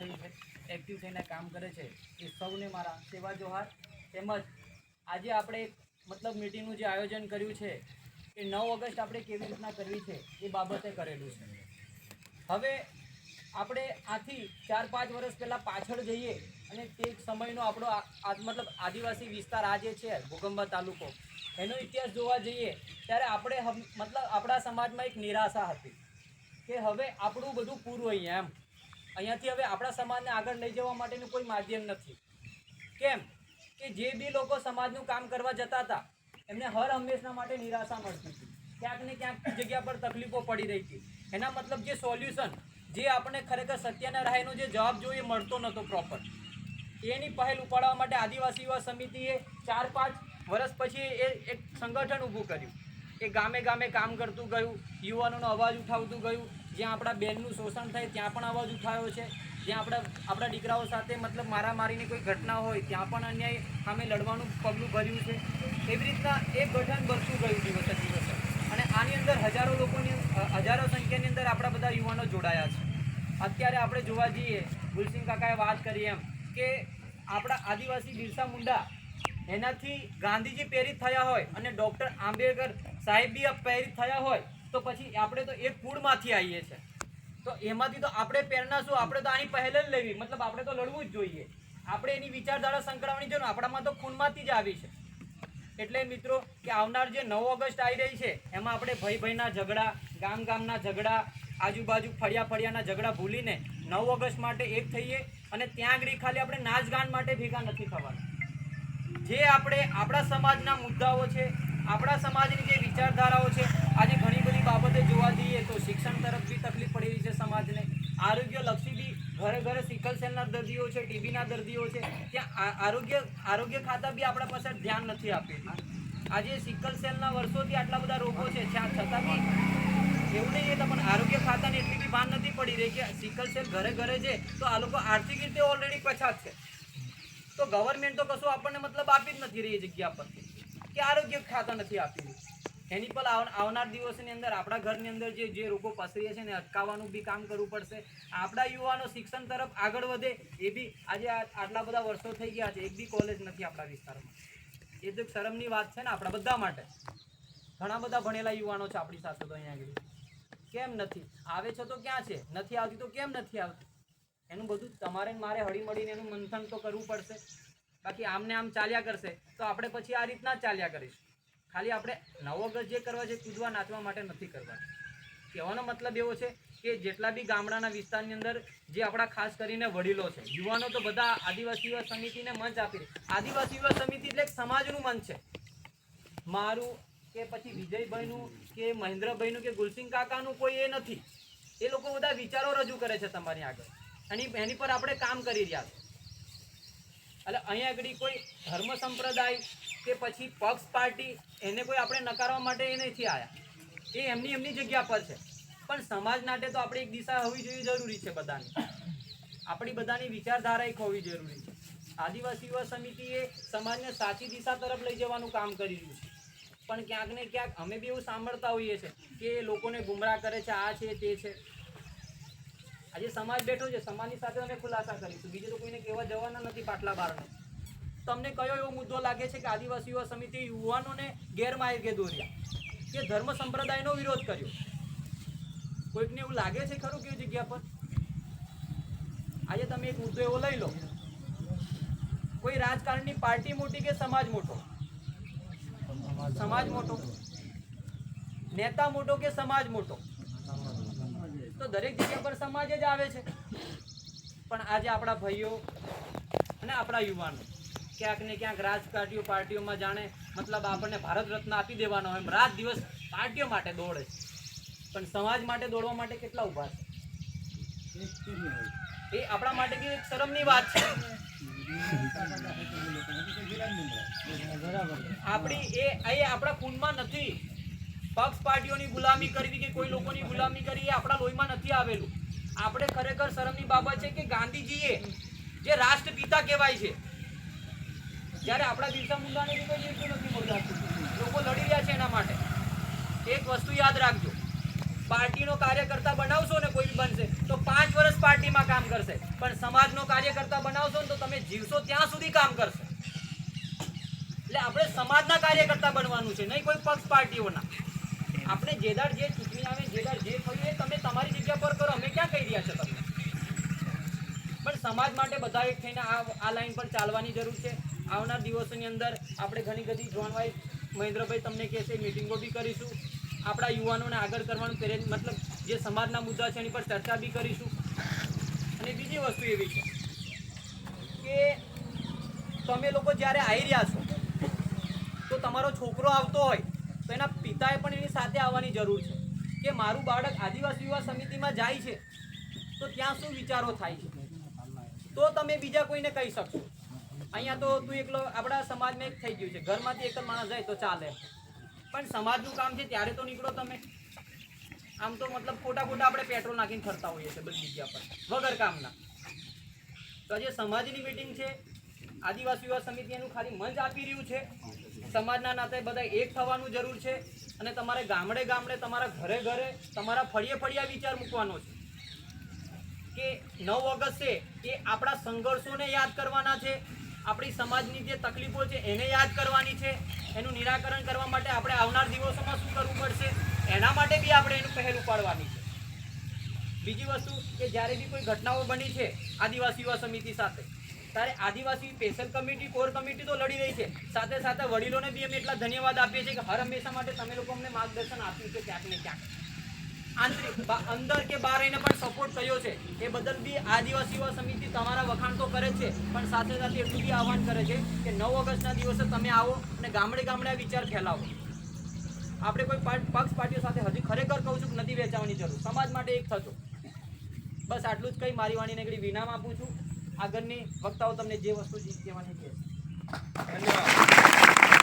થઈ એક્ટિવ થઈને કામ કરે છે, એ સૌને મારા સેવા જોહાર. તેમજ આજે આપણે મતલબ મિટિંગનું જે આયોજન કર્યું છે, એ નવ ઓગસ્ટ આપણે કેવી રીતના કરવી છે, એ બાબતે કરેલું છે. હવે આપણે આથી ચાર પાંચ વર્ષ પહેલાં પાછળ જઈએ અને તે સમયનો આપણો મતલબ આદિવાસી વિસ્તાર આ જે છે ભૂકંબા તાલુકો, એનો ઇતિહાસ જોવા જઈએ, ત્યારે આપણે મતલબ આપણા સમાજમાં એક નિરાશા હતી કે હવે આપણું બધું પૂરું અહીંયા એમ. અહીંયાથી હવે આપણા સમાજને આગળ લઈ જવા માટેનું કોઈ માધ્યમ નથી. કેમ? કે જે બી લોકો સમાજનું કામ કરવા જતા હતા, એમને હર હંમેશના માટે નિરાશા મળતી હતી. ક્યાંક ને ક્યાંક જગ્યા પર તકલીફો પડી રહી હતી. એના મતલબ જે સોલ્યુશન, જે આપણે ખરેખર સત્યના રાહેનો જે જવાબ જોઈએ મળતો નહોતો પ્રોપર એની પહેલ ઉપાડવા માટે આદિવાસી યુવા સમિતિએ ચાર પાંચ વર્ષ પછી એ એક સંગઠન ઊભું કર્યું. એ ગામે ગામે કામ કરતું ગયું, યુવાનોનો અવાજ ઉઠાવતું ગયું. જ્યાં આપણા બેનનું શોષણ થાય ત્યાં પણ અવાજ ઉઠાવ્યો છે. જ્યાં આપણા આપણા દીકરાઓ સાથે મતલબ મારામારીની કોઈ ઘટના હોય ત્યાં પણ અન્યાય સામે લડવાનું પગલું ભર્યું છે. એવી રીતના એ ગઠન ભરતું ગયું દિવસે દિવસે. અને આની અંદર હજારો લોકોની હજારો સંખ્યાની અંદર આપણા બધા યુવાનો જોડાયા છે. અત્યારે આપણે જોવા જઈએ, ગુલસિંહ કાકાએ વાત કરી એમ કે આપણા આદિવાસી બિરસા મુંડા એનાથી ગાંધીજી પ્રેરિત થયા હોય અને ડૉક્ટર આંબેડકર સાહેબ બી પ્રેરિત થયા હોય, તો પછી આપણે તો એક કુળમાંથી આવીએ છીએ. તો એમાંથી તો આપણે પ્રેરણા શું? આપણે તો આની પહેલ જ લેવી. મતલબ આપણે તો લડવું જ જોઈએ. આપણે એની વિચારધારા સંકળાવવાની જરૂર. આપણામાં તો ખૂનમાંથી જ આવી છે. એટલે મિત્રો, કે આવનાર જે નવ ઓગસ્ટ આવી રહી છે, એમાં આપણે ભાઈ ભાઈના ઝઘડા ગામ ગામના ઝઘડા, આજુબાજુ ફળિયા ફળિયાના ઝઘડા ભૂલીને નવ ઓગસ્ટ માટે એક થઈએ અને ત્યાં આગળ ખાલી આપણે નાચગાન માટે ભેગા નથી થવાના. જે આપણે આપણા સમાજના મુદ્દાઓ છે, આપણા સમાજની જે વિચારધારાઓ છે, આજે ઘણી બધી બાબતે જોવા જઈએ તો શિક્ષણ તરફ બી તકલીફ પડી રહી છે સમાજને. આરોગ્ય લક્ષી બી ઘરે ઘરે સિકલ સેલના દર્દીઓ છે, ટીબીના દર્દીઓ છે, ત્યાં આરોગ્ય આરોગ્ય ખાતા બી આપણા પાસે ધ્યાન નથી આપેલું. આજે સિકલ સેલના વર્ષોથી આટલા બધા રોગો છે જ્યાં છતાં બી એવું નહીં કહેતા પણ આરોગ્ય ખાતાને એટલી બી ભાન નથી પડી રહી કે સિકલ સેલ ઘરે ઘરે છે, તો આ લોકો આર્થિક રીતે ઓલરેડી પછાત છે. તો ગવર્મેન્ટ તો કશું આપણને મતલબ આપી જ નથી રહી જગ્યા પરથી. કે આરોગ્ય ખાતા નથી આપી રહી. એની પર આવ- આવનાર દિવસની અંદર આપણા ઘરની અંદર જે જે રોગો પસરીએ છે ને અટકાવવાનું બી કામ કરવું પડશે. આપણા યુવાનો શિક્ષણ તરફ આગળ વધે એ બી આજે આટલા બધા વર્ષો થઈ ગયા છે, એક બી કોલેજ નથી આપણા વિસ્તારમાં. એ તો શરમની વાત છે ને આપણા બધા માટે. ઘણા બધા ભણેલા યુવાનો છે આપણી સાથે તો અહીંયા આગળ. કેમ નથી? આવે છે તો ક્યાં છે? નથી આવતી તો કેમ નથી આવતી? એનું બધું તમારે મારે હળી મળીને એનું મંથન તો કરવું પડશે. બાકી આમને આમ ચાલ્યા કરશે, તો આપણે પછી આ રીતના ચાલ્યા કરીશું. ખાલી આપણે નવો ઓગસ્ટ જે કરવા છે, કૂદવા, નાચવા માટે નથી કરવા કહેવાનો મતલબ એવો છે કે જેટલા બી ગામડાના વિસ્તારની અંદર જે આપણા ખાસ કરીને વડીલો છે, યુવાનો તો બધા આદિવાસી યુવા સમિતિને મંચ આપી આદિવાસી યુવા સમિતિ એટલે એક સમાજનું મંચ છે. મારું કે પછી વિજયભાઈનું કે મહેન્દ્રભાઈનું કે ગુલસિંહ કાકાનું કોઈ એ નથી. એ લોકો બધા વિચારો રજૂ કરે છે તમારી આગળ. એની એની પર આપણે કામ કરી રહ્યા છે એટલે અહીંયા આગળ કોઈ ધર્મ સંપ્રદાય કે પછી પક્ષ પાર્ટી, એને કોઈ આપણે નકારવા માટે એ નથી આવ્યા એ એમની એમની જગ્યા પર છે. પણ સમાજ માટે તો આપણે એક દિશા હોવી જોઈએ જરૂરી છે બધાની. આપણી બધાની વિચારધારા એક હોવી જરૂરી છે. આદિવાસી યુવા સમિતિએ સમાજને સાચી દિશા તરફ લઈ જવાનું કામ કરી રહ્યું છે. પણ ક્યાંક ને ક્યાંક અમે બી એવું સાંભળતા હોઈએ છીએ કે લોકોને ગુમરાહ કરે છે, આ છે, તે છે. આજે સમાજ બેઠો છે, સમાજની સાથે અમે ખુલાસા કરીશું. બીજું તો કોઈને કહેવા જવાના નથી પાટલા બારનો તમને કયો એવો મુદ્દો લાગે છે કે આદિવાસી યુવા સમિતિ યુવાનોને ગેરમાર્ગે દોર્યા? કે ધર્મ સંપ્રદાયનો વિરોધ કર્યો? કોઈકને એવું લાગે છે ખરું કેવી જગ્યા પર? આજે તમે એક મુદ્દો એવો લઈ લો. કોઈ રાજકારણની પાર્ટી મોટી કે સમાજ મોટો? સમાજ મોટો. નેતા મોટો કે સમાજ મોટો? તો દરેક જગ્યા પર સમાજ જ આવે છે. પણ આજે આપણા ભાઈઓ અને આપણા યુવાનો ક્યાંક ને ક્યાંક રાજકારણીઓ પાર્ટીઓમાં જાણે મતલબ આપણને ભારત રત્ન આપી દેવાનો એમ રાત દિવસ પાર્ટીઓ માટે દોડે છે. પણ સમાજ માટે દોડવા માટે કેટલા ઊભા છે? એ આપણા માટે કે શરમની વાત છે. આપણી એ આપણા ખૂનમાં નથી. પક્ષ પાર્ટીઓની ગુલામી કરવી કે કોઈ લોકોની ગુલામી કરવી એ આપણા લોહીમાં નથી આવેલું. આપણે ખરેખર શરમની બાબત છે કે ગાંધીજીએ જે રાષ્ટ્રપિતા કહેવાય છે, જ્યારે આપણા બિરસા મુંડાને કોઈ જીવતું નથી મળતું. લોકો લડી રહ્યા છે એના માટે. એક વસ્તુ યાદ રાખજો, પાર્ટીનો કાર્યકર્તા બનાવશો ને કોઈ બનશે, તો પાંચ વર્ષ પાર્ટીમાં કામ કરશે. પણ સમાજનો કાર્યકર્તા બનાવશો ને તો તમે જીવશો ત્યાં સુધી કામ કરશે. એટલે આપણે સમાજના કાર્યકર્તા બનવાનું છે, નહીં કોઈ પક્ષ પાર્ટીઓના. આપણે જેદાર જે ચૂંટણી આવે, જે દાડ જે થયું એ તમે તમારી જગ્યા પર કરો. અમે ક્યાં કહી રહ્યા છે તમને? પણ સમાજ માટે બધા એક થઈને આ આ લાઈન પર ચાલવાની જરૂર છે. આવનાર દિવસોની અંદર આપણે ઘણી બધી જોનવાઈ મહેન્દ્રભાઈ તમને કહેશે મિટિંગો બી કરીશું. આપણા યુવાનોને આગળ કરવાનું પ્રેરિત મતલબ જે સમાજના મુદ્દા છે એની પર ચર્ચા બી કરીશું. અને બીજી વસ્તુ એવી છે કે તમે લોકો જ્યારે આવી રહ્યા છો, તો તમારો છોકરો આવતો હોય તો એના પિતાએ પણ એની સાથે આવવાની જરૂર છે. કે મારું બાળક આદિવાસી યુવા સમિતિમાં જાય છે, તો ત્યાં શું વિચારો થાય છે? તો તમે બીજા કોઈને કહી શકશો. અહીંયા તો તું એકલો, આપણા સમાજમાં એક થઈ ગયું છે. ઘરમાંથી એક જ માણસ જાય તો ચાલે. પણ સમાજનું કામ છે ત્યારે તો નીકળો તમે. આમ તો મતલબ ખોટા ખોટા આપણે પેટ્રોલ નાખીને ફરતા હોઈએ છીએ બધી જગ્યા પર. વગર કામના. તો આજે સમાજની મિટિંગ છે. આદિવાસી યુવા સમિતિ એનું ખાલી મંચ આપી રહ્યું છે. સમાજના નાતે બધા એક થવાનું જરૂર છે અને તમારે ગામડે ગામડે તમારા ઘરે ઘરે તમારા ફળીએ ફળિયા વિચાર મૂકવાનો છે. કે નવ ઓગસ્ટે એ આપણા સંઘર્ષોને યાદ કરવાના છે, આપણી સમાજની જે તકલીફો છે એને યાદ કરવાની છે, એનું નિરાકરણ કરવા માટે આપણે આવનાર દિવસોમાં શું કરવું પડશે, એના માટે બી આપણે એનું પહેલ ઉપાડવાની છે. બીજી વસ્તુ કે જ્યારે બી કોઈ ઘટનાઓ બની છે આદિવાસી યુવા સમિતિ સાથે ત્યારે આદિવાસી સ્પેશિયલ કમિટી કોર કમિટી તો લડી રહી છે. સાથે સાથે વડીલોને બી અમે એટલા ધન્યવાદ આપીએ છીએ કે હર હંમેશા માટે તમે લોકો અમને માર્ગદર્શન આપ્યું છે ક્યાંક ને ક્યાંક. આંતરિક અંદર કે બહાર રહીને પણ સપોર્ટ કર્યો છે. એ બદલ બી આદિવાસી સમિતિ તમારા વખાણ તો કરે છે, પણ સાથે સાથે એટલું બી આહવાન કરે છે કે નવ ઓગસ્ટના દિવસે તમે આવો અને ગામડે ગામડે આ વિચાર ફેલાવો. આપણે કોઈ પક્ષ પાર્ટીઓ સાથે હજી ખરેખર કહું છું કે નથી વેચાવાની જરૂર. સમાજ માટે એક થશો બસ આટલું જ કંઈ મારી વાણી નીકળી વિનામ આપું છું. આગળની વક્તાઓ તમને જે વસ્તુ કહેવાની છે. ધન્યવાદ.